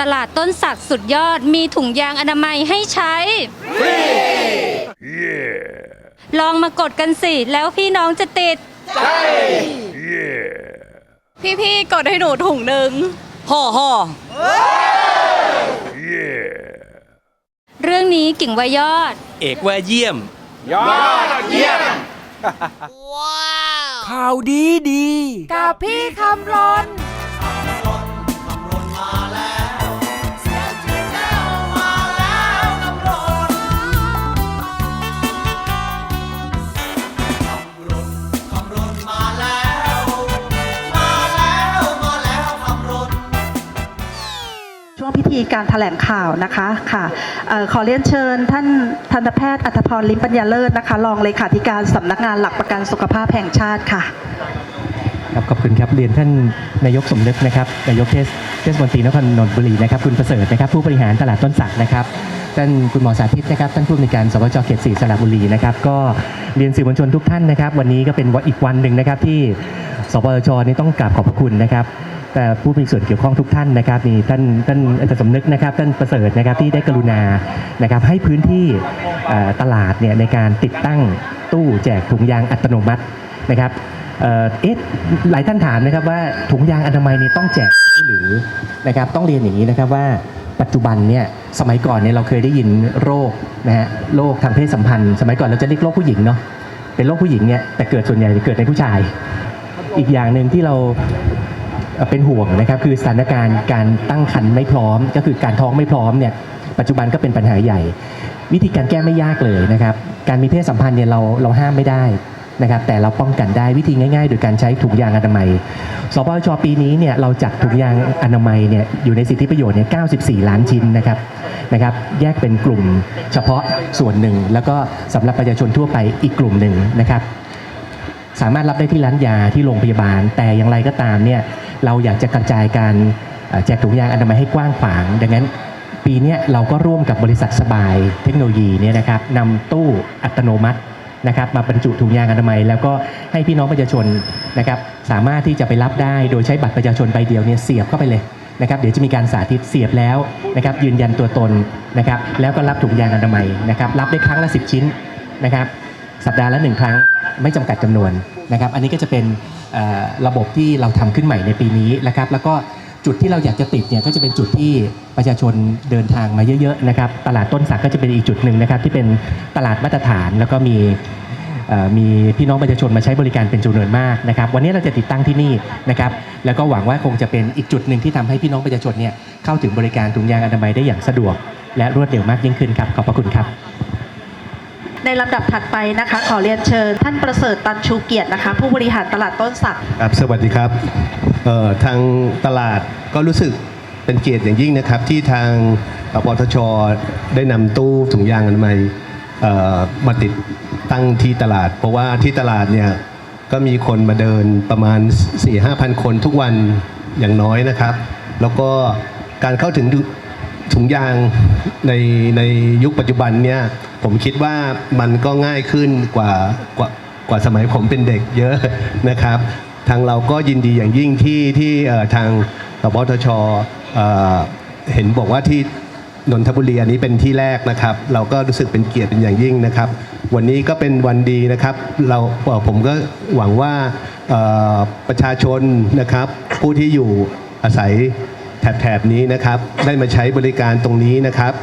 ตลาดต้นสักสุดยอดมีถุงยางอนามัยให้ใช้ ลองมากดกันสิ แล้วพี่น้องจะติด พี่ๆ กดให้หนูถุงหนึ่งห่อห่อเรื่องนี้กิ่งวายอด เอกว่าเยี่ยมข่าวดีดี กับพี่คำรน การแถลงข่าวนะคะค่ะออขอเรียนเชิญท่านทันตแพทย์อัธพรลิมปัญญาเลิศนะคะรองเลขาธิการสำนักงานหลักประกันสุขภาพแห่งชาติค่ะครับขอบคุณครับเรียนท่านนายกสมนึกนะครับนายกเทศเทศมนตรีนครนนทบุรีนะครับคุณประเสริฐนะครับผู้บริหารตลาดต้นสักนะครับท่านคุณหมอสาธิตนะครับท่านผู้อำนวยการสวจเขตสีสระบุรีนะครับก็เรียนสื่อมวลชนทุกท่านนะครับ วันนี้ก็เป็นวันอีกวันหนึ่งนะครับที่สปชนี่ต้องกราบขอบพระคุณนะครับ ผู้มีส่วนเกี่ยวข้องทุกท่านนะครับมีท่านท่านอาจารย์สมนึกนะครับท่านประเสริฐนะครับที่ได้กรุณานะครับให้พื้นที่ตลาดเนี่ยในการติดตั้งตู้แจกถุงยางอัตโนมัตินะครับเอ๊ะหลายท่านถามนะครับว่าถุงยางอนามัยนี่ต้องแจกได้หรือนะครับต้องเรียนอย่างนี้นะครับว่าปัจจุบันเนี่ยสมัยก่อนเนี่ยเราเคยได้ยินโรคนะฮะโรคทางเพศสัมพันธ์ สมัยก่อนเราจะเรียกโรคผู้หญิงเนาะเป็นโรคผู้หญิงเนี่ยแต่เกิดส่วนใหญ่เกิดในผู้ชาย อีกอย่างหนึ่งที่เรา เป็นห่วงนะครับคือสถานการณ์การตั้งครรภ์ไม่พร้อม ก็คือการท้องไม่พร้อมเนี่ยปัจจุบันก็เป็นปัญหาใหญ่ วิธีการแก้ไม่ยากเลยนะครับการมีเพศสัมพันธ์เนี่ยเราเราห้ามไม่ได้นะครับแต่เราป้องกันได้วิธีง่ายๆ โดยการใช้ถุงยางอนามัย สปชปีนี้เนี่ยเราจัดถุงยางอนามัยเนี่ยอยู่ในสิทธิประโยชน์เนี่ย 94 ล้านชิ้นนะครับนะครับ แยกเป็นกลุ่มเฉพาะส่วนหนึ่ง แล้วก็สำหรับประชาชนทั่วไปอีกกลุ่มหนึ่งนะครับ สามารถรับได้ที่ร้านยาที่โรงพยาบาล แต่อย่างไรก็ตามเนี่ย เราอยากจะกระจายการแจกถุงยางอนามัยให้กว้างขวาง ดังนั้นปีนี้เราก็ร่วมกับบริษัทสบายเทคโนโลยีเนี่ยนะครับนำตู้อัตโนมัตินะครับมาบรรจุถุงยางอนามัย แล้วก็ให้พี่น้องประชาชนนะครับสามารถที่จะไปรับได้โดยใช้บัตรประชาชนใบเดียวเนี่ยเสียบเข้าไปเลยนะครับเดี๋ยวจะมีการสาธิตเสียบแล้วนะครับยืนยันตัวตนนะครับแล้วก็รับถุงยางอนามัยนะครับรับได้ครั้งละ 10 ชิ้นนะครับสัปดาห์ละหนึ่งครั้งไม่จำกัดจำนวนนะครับอันนี้ก็จะเป็น ระบบที่เราทำขึ้นใหม่ในปีนี้นะครับ แล้วก็จุดที่เราอยากจะติดเนี่ยก็จะเป็นจุดที่ประชาชนเดินทางมาเยอะๆนะครับ ตลาดต้นสักก็จะเป็นอีกจุดหนึ่งนะครับ ที่เป็นตลาดมาตรฐานแล้วก็มีมีพี่น้องประชาชนมาใช้บริการเป็นจำนวนมากนะครับวันนี้เราจะติดตั้งที่นี่นะครับแล้วก็หวังว่าคงจะเป็นอีกจุดหนึ่งที่ทำให้พี่น้องประชาชนเนี่ยเข้าถึงบริการถุงยางอนามัยได้อย่างสะดวก และรวดเร็วมากยิ่งขึ้นครับขอบพระคุณครับ ในลำดับถัดไปนะคะ ขอเรียนเชิญ ท่านประเสริฐตันชูเกียรตินะคะ ผู้บริหารตลาดต้นสักครับสวัสดีครับเอ่อทางตลาดก็รู้สึกเป็นเกียรติอย่างยิ่งนะครับ ที่ทางปตชได้นำตู้ถุงยางอนามัยเอ่อมาติดตั้งที่ตลาด เพราะว่าที่ตลาดเนี่ยก็มีคนมาเดินประมาณ 4 5 0 0 0 คนทุกวันอย่างน้อยนะครับ แล้วก็การเข้าถึง ถุงยางในในยุคปัจจุบันเนี่ยผมคิดว่ามันก็ง่ายขึ้นกว่ากว่ากว่าสมัยผมเป็นเด็กเยอะนะครับ ทางเราก็ยินดีอย่างยิ่งที่ที่ทางสปทชเห็นบอกว่าที่นนทบุรีอันนี้เป็นที่แรกนะครับ เราก็รู้สึกเป็นเกียรติเป็นอย่างยิ่งนะครับ วันนี้ก็เป็นวันดีนะครับ เราผมก็หวังว่าประชาชนนะครับ ผู้ที่อยู่อาศัย แถบนี้นะครับได้มาใช้บริการตรงนี้นะครับ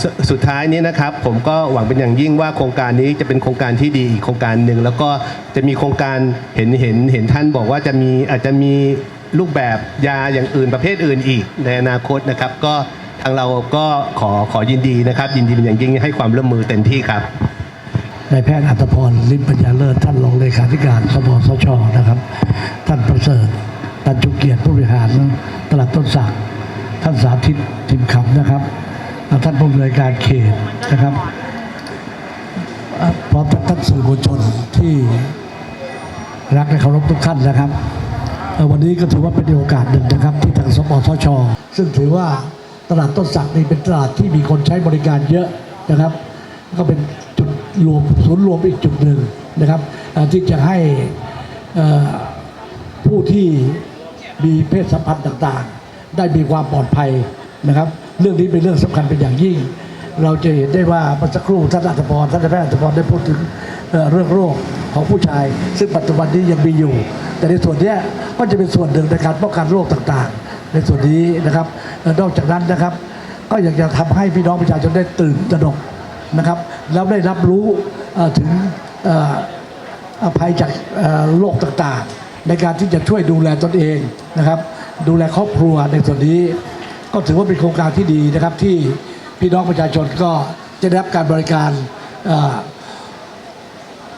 สสุดท้ายนี้นะครับผมก็หวังเป็นอย่างยิ่งว่าโครงการนี้จะเป็นโครงการที่ดีอีกโครงการหนึ่งแล้วก็จะมีโครงการเห็นเห็นเห็นท่านบอกว่าจะมีอาจจะมีรูปแบบยาอย่างอื่นประเภทอื่นอีกในอนาคตนะครับ ก็ทางเราก็ขอขอยินดีนะครับ ยินดีเป็นอย่างยิ่งให้ความร่วมมือเต็มที่ครับนายแพทย์อัตพรลิมปัญญาเลิศท่านรองเลขาธิการสปสชนะครับ ท่านประเสริฐ ตันจุเกียรติผู้บริหารตลาดต้นสักท่านสาธิตทิมคำนะครับและท่านผู้อำนวยการเขตนะครับพร้อมทั้งท่านสื่อมวลชนที่รักและเคารพทุกท่านนะครับ วันนี้ก็ถือว่าเป็นโอกาสหนึ่งนะครับ ที่ทางสปสชซึ่งถือว่าตลาดต้นสักนี่เป็นตลาดที่มีคนใช้บริการเยอะนะครับ ก็เป็นจุดรวมศูนย์รวมอีกจุดหนึ่งนะครับที่จะให้ผู้ที่ มีเพศสัมพันธ์ต่างๆ ได้มีความปลอดภัยนะครับ เรื่องนี้เป็นเรื่องสำคัญเป็นอย่างยิ่ง เราจะเห็นได้ว่าเมื่อสักครู่ท่านอัตพรท่านแพทย์อัตพรได้พูดถึงเรื่องโรคของผู้ชาย ซึ่งปัจจุบันนี้ยังมีอยู่ แต่ในส่วนนี้ก็จะเป็นส่วนหนึ่งในการป้องกันโรคต่างๆ ในส่วนนี้นะครับนอกจากนั้นนะครับ ก็อยากจะทำให้พี่น้องประชาชนได้ตื่นตระหนกนะครับแล้วได้รับรู้ถึงอภัยจากโรคต่างๆ ในการที่จะช่วยดูแลตนเองนะครับ ดูแลครอบครัวในส่วนนี้ ก็ถือว่าเป็นโครงการที่ดีนะครับที่พี่น้องประชาชนก็จะได้รับการบริการ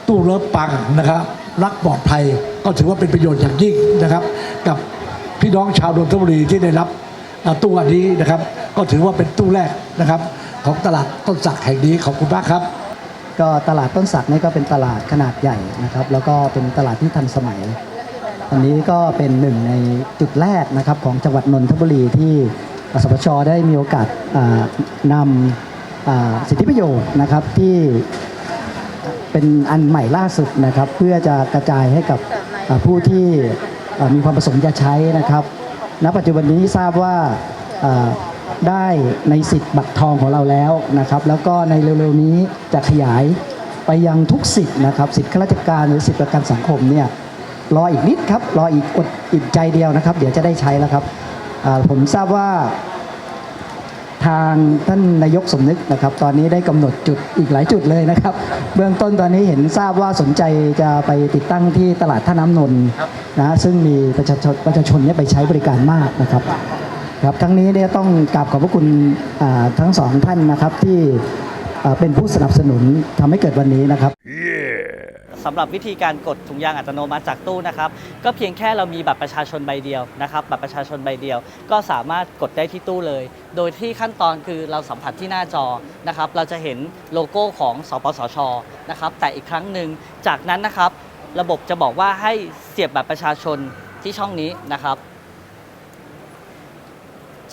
ตู้รถปังนะครับ รักปลอดภัยก็ถือว่าเป็นประโยชน์อย่างยิ่งนะครับ กับพี่น้องชาวนนทบุรีที่ได้รับตู้อันนี้นะครับ ก็ถือว่าเป็นตู้แรกนะครับ ของตลาดต้นสักแห่งนี้ขอบคุณมากครับ ก็ตลาดต้นสักนี่ก็เป็นตลาดขนาดใหญ่นะครับ แล้วก็เป็นตลาดที่ทันสมัย อันนี้ก็เป็นหนึ่งในจุดแรกนะครับของจังหวัดนนทบุรีที่สปชได้มีโอกาสนำสิทธิประโยชน์นะครับที่เป็นอันใหม่ล่าสุดนะครับ เพื่อจะกระจายให้กับผู้ที่มีความประสงค์จะใช้นะครับ ณ ปัจจุบันนี้ทราบว่าอ่าได้ในสิทธิ์บัตรทองของเราแล้วนะครับ แล้วก็ในเร็วๆนี้จะขยายไปยังทุกสิทธิ์นะครับ สิทธิข้าราชการหรือสิทธิประกันสังคมเนี่ย รออีกนิดครับ รออีกอดอีกใจเดียวนะครับ เดี๋ยวจะได้ใช้แล้วครับอ่าผมทราบว่าทางท่านนายกสมนึกนะครับ ตอนนี้ได้กำหนดจุดอีกหลายจุดเลยนะครับ เบื้องต้นตอนนี้เห็นทราบว่าสนใจจะไปติดตั้งที่ตลาดท่าน้ำนนท์นะซึ่งมีประชาชนประชาชนเนี่ยไปใช้บริการมากนะครับครับทั้งนี้เนี่ยต้องกราบขอบพระคุณอ่าทั้งสองท่านนะครับที่อ่าเป็นผู้สนับสนุนทำให้เกิดวันนี้นะครับ สำหรับวิธีการกดถุงยางอัตโนมัติจากตู้นะครับก็เพียงแค่เรามีบัตรประชาชนใบเดียวนะครับบัตรประชาชนใบเดียว ก็สามารถกดได้ที่ตู้เลย โดยที่ขั้นตอนคือเราสัมผัสที่หน้าจอนะครับเราจะเห็นโลโก้ของสปสชนะครับแต่อีกครั้งหนึ่งจากนั้นนะครับ ระบบจะบอกว่าให้เสียบบัตรประชาชนที่ช่องนี้นะครับ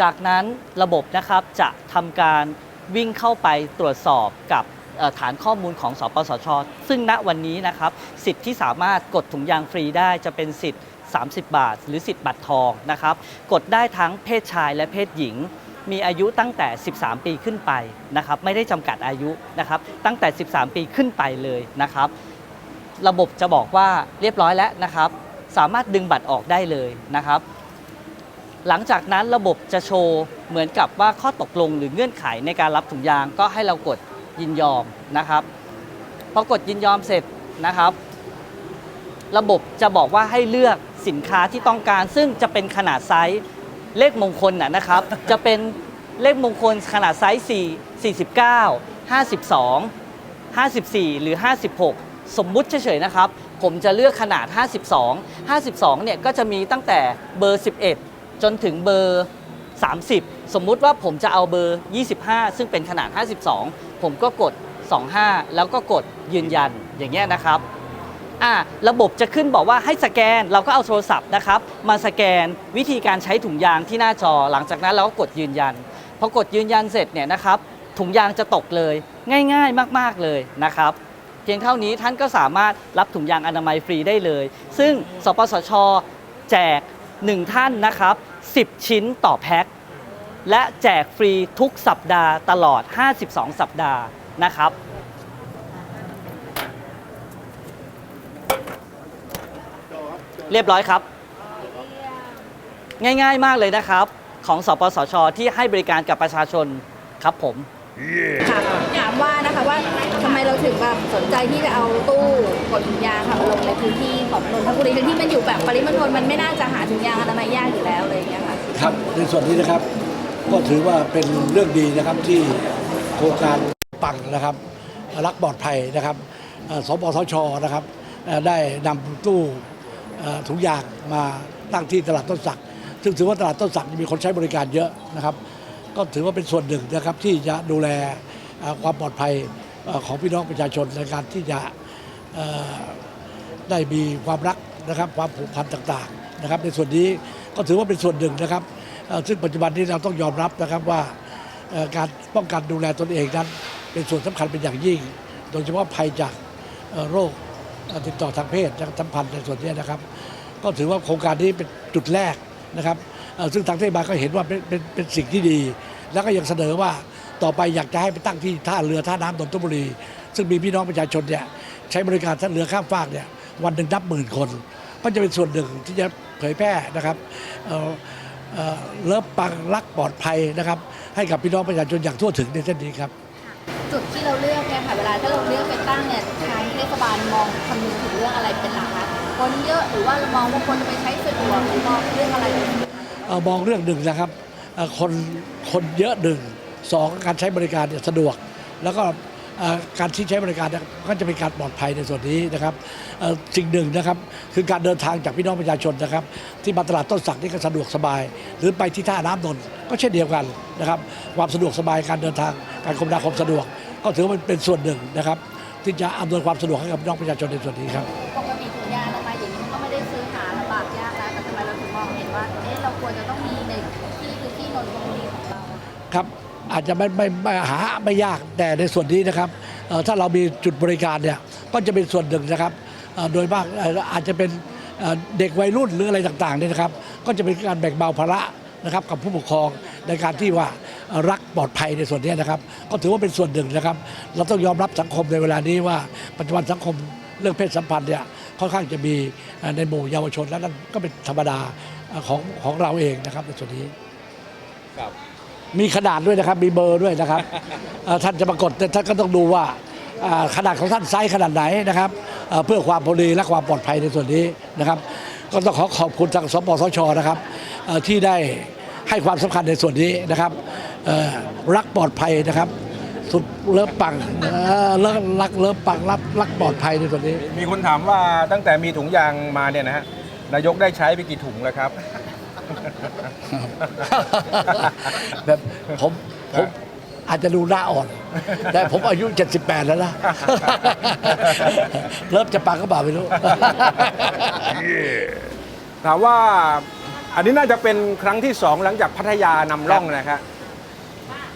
จากนั้นระบบนะครับจะทำการวิ่งเข้าไปตรวจสอบกับ ฐานข้อมูลของสปสช ซึ่งณวันนี้นะครับสิทธิ์ที่สามารถกดถุงยางฟรีได้จะเป็นสิทธิ์ 30 บาท หรือสิทธิ์บัตรทองนะครับกดได้ทั้งเพศชายและเพศหญิง มีอายุตั้งแต่ 13 ปีขึ้นไปนะครับไม่ได้จำกัดอายุนะครับตั้งแต่ 13 ปีขึ้นไปเลยนะครับ ระบบจะบอกว่าเรียบร้อยแล้วนะครับ สามารถดึงบัตรออกได้เลยนะครับหลังจากนั้นระบบจะโชว์เหมือนกับว่าข้อตกลงหรือเงื่อนไขในการรับถุงยางก็ให้เรากด ยินยอมนะครับพอกดยินยอมเสร็จนะครับ ระบบจะบอกว่าให้เลือกสินค้าที่ต้องการ ซึ่งจะเป็นขนาดไซส์เลขมงคลนะนะครับ จะเป็นเลขมงคลขนาดไซส์4 49 52 54 หรือ 56 สมมุติเฉยๆนะครับ ผมจะเลือกขนาด 52 52เนี่ยก็จะมีตั้งแต่เบอร์ 11 จนถึงเบอร์ 30 สมมุติว่าผมจะเอาเบอร์ 25 ซึ่งเป็นขนาด 52 ผมก็กด 25 แล้วก็กดยืนยันอย่างเงี้ยนะครับอ่าระบบจะขึ้นบอกว่าให้สแกน เราก็เอาโทรศัพท์นะครับ มาสแกนวิธีการใช้ถุงยางที่หน้าจอ หลังจากนั้นเราก็กดยืนยันพอกดยืนยันเสร็จเนี่ยนะครับ ถุงยางจะตกเลยง่าย ๆ มากๆเลยนะครับเพียงเท่านี้ท่านก็สามารถรับถุงยางอนามัยฟรีได้เลย ซึ่งสปสช แจก 1 ท่านนะครับ 10 ชิ้นต่อแพ็ค และแจกฟรีทุกสัปดาห์ตลอด 52 สัปดาห์นะครับ เรียบร้อยครับ ง่ายๆมากเลยนะครับ ของสปสช ที่ให้บริการกับประชาชนครับผม ค่ะถามว่านะคะว่าทำไมเราถึงแบบสนใจที่จะเอาตู้กดถุงยางค่ะมาลงในพื้นที่ของนนทบุรีทั้งที่มันอยู่แบบปริมณฑลมันไม่น่าจะหาถุงยางอนามัยยากอยู่แล้วเลยางเงี้ยค่ะ ครับในส่วนนี้นะครับ ก็ถือว่าเป็นเรื่องดีนะครับที่โครงการปังนะครับ รักปลอดภัยนะครับสปสชนะครับได้นำตู้เอ่อถุงยางมาตั้งที่ตลาดต้นสัก ซึ่งถือว่าตลาดต้นสักมีคนใช้บริการเยอะนะครับ ก็ถือว่าเป็นส่วนหนึ่งนะครับที่จะดูแลความปลอดภัยของพี่น้องประชาชนในการที่จะได้มีความรักนะครับความผูกพันต่างๆนะครับ ในส่วนนี้ก็ถือว่าเป็นส่วนหนึ่งนะครับ ซึ่งปัจจุบันนี้เราต้องยอมรับนะครับว่าการป้องกันดูแลตนเองนั้น เป็นส่วนสำคัญเป็นอย่างยิ่ง โดยเฉพาะภัยจากโรคติดต่อทางเพศและสัมพันธ์ในส่วนนี้นะครับ ก็ถือว่าโครงการนี้เป็นจุดแรกนะครับซึ่งทางเทศบาลก็เห็นว่าเป็นเป็นเป็นสิ่งที่ดี แล้วก็ยังเสนอว่าต่อไปอยากจะให้ไปตั้งที่ท่าเรือท่าน้ำนนทบุรี ซึ่งมีพี่น้องประชาชนเนี่ยใช้บริการท่าเรือข้ามฟากเนี่ยวันหนึ่งนับหมื่นคน ก็จะเป็นส่วนหนึ่งที่จะเผยแพร่นะครับ เอ่อเอ่อเลิฟปังรักปลอดภัยนะครับ ให้กับพี่น้องประชาชนอย่างทั่วถึงในเส้นนี้ครับ จุดที่เราเลือกเนี่ยค่ะเวลาถ้าเราเลือกไปตั้งเนี่ยทางเทศบาลมองคำนึงถึงเรื่องอะไรเป็นหลักคะคนเยอะหรือว่าเรามองว่าคนจะไปใช้สะดวกหรือมองเรื่องอะไรเป็นหลักเอ่อมองเรื่องหนึ่งนะครับเอ่อคนคนเยอะหนึ่งสองการใช้บริการเนี่ยสะดวก แล้วก็เอ่อ การที่ใช้บริการเนี่ยก็จะเป็นการปลอดภัยในส่วนนี้นะครับเอ่อสิ่งหนึ่งนะครับคือการเดินทางจากพี่น้องประชาชนนะครับ ที่มาตลาดต้นสักนี่ก็สะดวกสบาย หรือไปที่ท่าน้ำนนท์ก็เช่นเดียวกันนะครับ ความสะดวกสบายการเดินทางการคมนาคมสะดวก ก็ถือว่าเป็นส่วนหนึ่งนะครับ ที่จะอำนวยความสะดวกให้กับพี่น้องประชาชนในส่วนนี้ครับปกติถุงยางอนามัยอย่างนี้มันก็ไม่ได้ซื้อหาลำบากยากนะแต่ทำไมเราถึงมองเห็นว่าเอ๊ะเราควรจะต้องมีในที่พื้นที่นนทบุรีของเราครับ อาจจะไม่ไม่ไม่หาไม่ยากแต่ในส่วนนี้นะครับเอ่อถ้าเรามีจุดบริการเนี่ยก็จะเป็นส่วนหนึ่งนะครับเอ่อโดยมากเอ่ออาจจะเป็นเอ่อเด็กวัยรุ่นหรืออะไรต่างๆเนี่ยนะครับ ก็จะเป็นการแบ่งเบาภาระนะครับกับผู้ปกครองในการที่ว่าเอ่อรักปลอดภัยในส่วนนี้นะครับ ก็ถือว่าเป็นส่วนหนึ่งนะครับ เราต้องยอมรับสังคมในเวลานี้ว่าปัจจุบันสังคมเรื่องเพศสัมพันธ์เนี่ยค่อนข้างจะมีเอ่อในหมู่เยาวชนและนั่นก็เป็นธรรมดาเอ่อของของเราเองนะครับในส่วนนี้ มีขนาดด้วยนะครับ มีเบอร์ด้วยนะครับเอ่อท่านจะปรากฏท่านก็ต้องดูว่าอ่าขนาดของท่านไซส์ขนาดไหนนะครับเอ่อเพื่อความพอดีและความปลอดภัยในส่วนนี้นะครับ ก็ต้องขอขอบคุณทางสปสชนะครับเอ่อที่ได้ให้ความสำคัญในส่วนนี้นะครับเอ่อรักปลอดภัยนะครับ สุดเลิฟปังเอ่อเลิฟรักเลิฟปังรักรักปลอดภัยในส่วนนี้ มีคนถามว่าตั้งแต่มีถุงยางมาเนี่ยนะฮะนายกได้ใช้ไปกี่ถุงแล้วครับ แบบผมผมอาจจะดูหน้าอ่อน แต่ผมอายุ 78 แล้วนะ เริ่มจะปังก็บ่าไม่รู้ ถามว่าอันนี้น่าจะเป็นครั้งที่สองหลังจากพัทยานำร่องนะครับ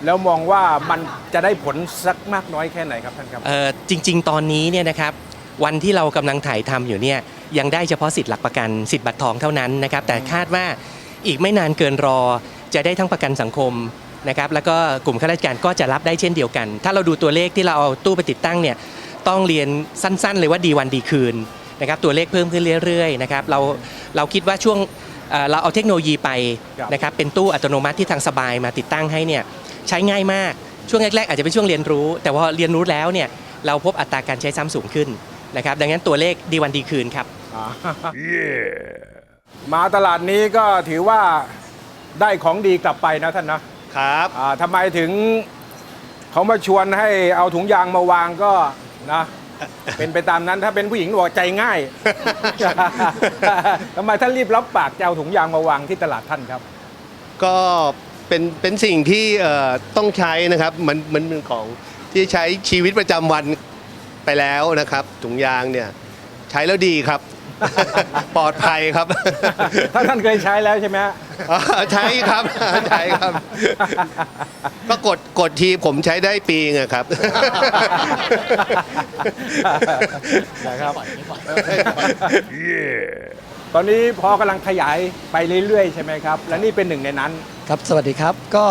แล้วมองว่ามันจะได้ผลสักมากน้อยแค่ไหนครับท่านครับ เอ่อจริง ๆ ตอนนี้เนี่ยนะครับวันที่เรากำลังถ่ายทำอยู่เนี่ยยังได้เฉพาะสิทธิ์หลักประกันสิทธิ์บัตรทองเท่านั้นนะครับแต่คาดว่า อีกไม่นานเกินรอ จะได้ทั้งประกันสังคมนะครับแล้วก็กลุ่มข้าราชการก็จะรับได้เช่นเดียวกัน ถ้าเราดูตัวเลขที่เราเอาตู้ไปติดตั้งเนี่ยต้องเรียนสั้นๆ เลยว่าดีวันดีคืนนะครับตัวเลขเพิ่มขึ้นเรื่อยๆนะครับเราเราคิดว่าช่วงเอ่อเราเอาเทคโนโลยีไปนะครับเป็นตู้อัตโนมัติที่ทางสบายมาติดตั้งให้เนี่ยใช้ง่ายมากช่วงแรกๆอาจจะเป็นช่วงเรียนรู้ แต่พอเรียนรู้แล้วเนี่ยเราพบอัตราการใช้ซ้ำสูงขึ้นนะครับดังนั้นตัวเลขดีวันดีคืนครับ มาตลาดนี้ก็ถือว่าได้ของดีกลับไปนะท่านนะครับอ่าทำไมถึงเขามาชวนให้เอาถุงยางมาวางก็นะ เป็นไปตามนั้นถ้าเป็นผู้หญิงบอกใจง่าย ทำไมท่านรีบรับปากจะเอาถุงยางมาวางที่ตลาดท่านครับ ก็เป็นเป็นสิ่งที่เอ่อต้องใช้นะครับมันมันเป็นของที่ใช้ชีวิตประจำวันไปแล้วนะครับถุงยางเนี่ยใช้แล้วดีครับ ปลอดภัยครับถ้าท่านเคยใช้แล้วใช่ไหมฮะ อ่าใช้ครับใช้ครับ ก็กดกดทีผมใช้ได้ปีไงครับ นะครับ ตอนนี้พอกำลังขยายไปเรื่อยๆใช่ไหมครับ และนี่เป็นหนึ่งในนั้น ครับ สวัสดีครับ ก็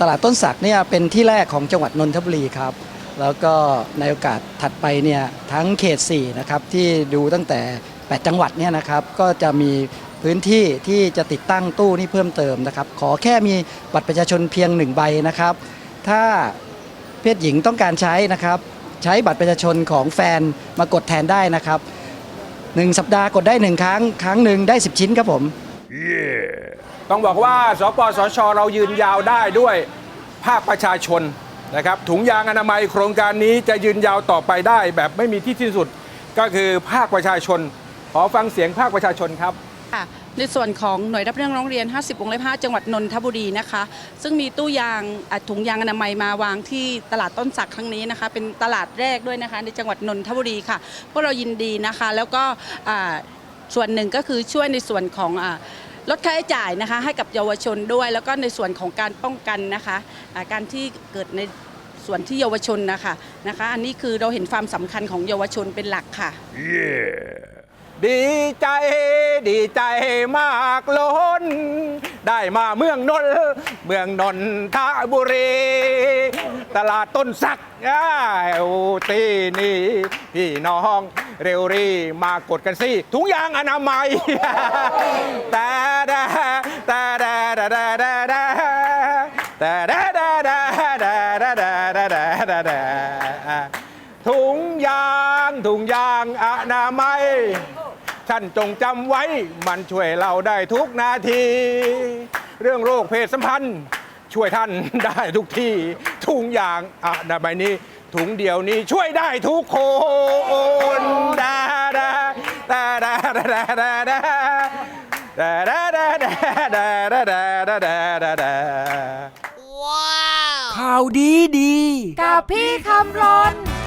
ตลาดต้นสักเนี่ยเป็นที่แรกของจังหวัดนนทบุรีครับ แล้วก็ในโอกาสถัดไปเนี่ยทั้งเขต 4 นะครับ ที่ดูตั้งแต่ 8 จังหวัดเนี่ยนะครับก็จะมีพื้นที่ที่จะติดตั้งตู้นี่เพิ่มเติมนะครับ ขอแค่มีบัตรประชาชนเพียงหนึ่งใบนะครับ ถ้าเพศหญิงต้องการใช้นะครับ ใช้บัตรประชาชนของแฟนมากดแทนได้นะครับหนึ่งสัปดาห์กดได้หนึ่งครั้ง ครั้งหนึ่งได้ 10 ชิ้นครับผม ต้องบอกว่าสปสชเรายืนยาวได้ด้วยภาคประชาชนนะครับ ถุงยางอนามัยโครงการนี้จะยืนยาวต่อไปได้แบบไม่มีที่สิ้นสุดก็คือภาคประชาชน ขอฟังเสียงภาคประชาชนครับ ค่ะในส่วนของหน่วยรับเรื่องร้องเรียน 50วงเล็บ5จังหวัดนนทบุรีนะคะ ซึ่งมีตู้ยางอะถุงยางอนามัยมาวางที่ตลาดต้นสักครั้งนี้นะคะ เป็นตลาดแรกด้วยนะคะ ในจังหวัดนนทบุรีค่ะพวกเรายินดีนะคะ แล้วก็อ่าส่วนหนึ่งก็คือช่วยในส่วนของอ่าลดค่าใช้จ่ายนะคะให้กับเยาวชนด้วย แล้วก็ในส่วนของการป้องกันนะคะอ่าการที่เกิดในส่วนที่เยาวชนนะคะนะคะ อันนี้คือเราเห็นความสำคัญของเยาวชนเป็นหลักค่ะ ดีใจดีใจมากล้น ได้มาเมืองนนท์เมืองนนทบุรี ตลาดต้นสักอ้าวตีนี่ พี่น้องเร็วรีมากดกันสิถุงยางอนามัยแต่แดแต่แดแต่แดแต่แดแต่แดแต่แดแต่แดแต่แดแต่แดถุงยางถุงยางอนามัย ท่านจงจำไว้ มันช่วยเราได้ทุกนาที เรื่องโรคเพศสัมพันธ์ ช่วยท่านได้ทุกที่ถุงยางอะนามัยนี้ ถุงเดียวนี้ช่วยได้ทุกคนดาดาดาดาดาดาดาดาดาดาดาดาดาดาดาดาดาดาดาข่าวดีดี กับพี่คำรน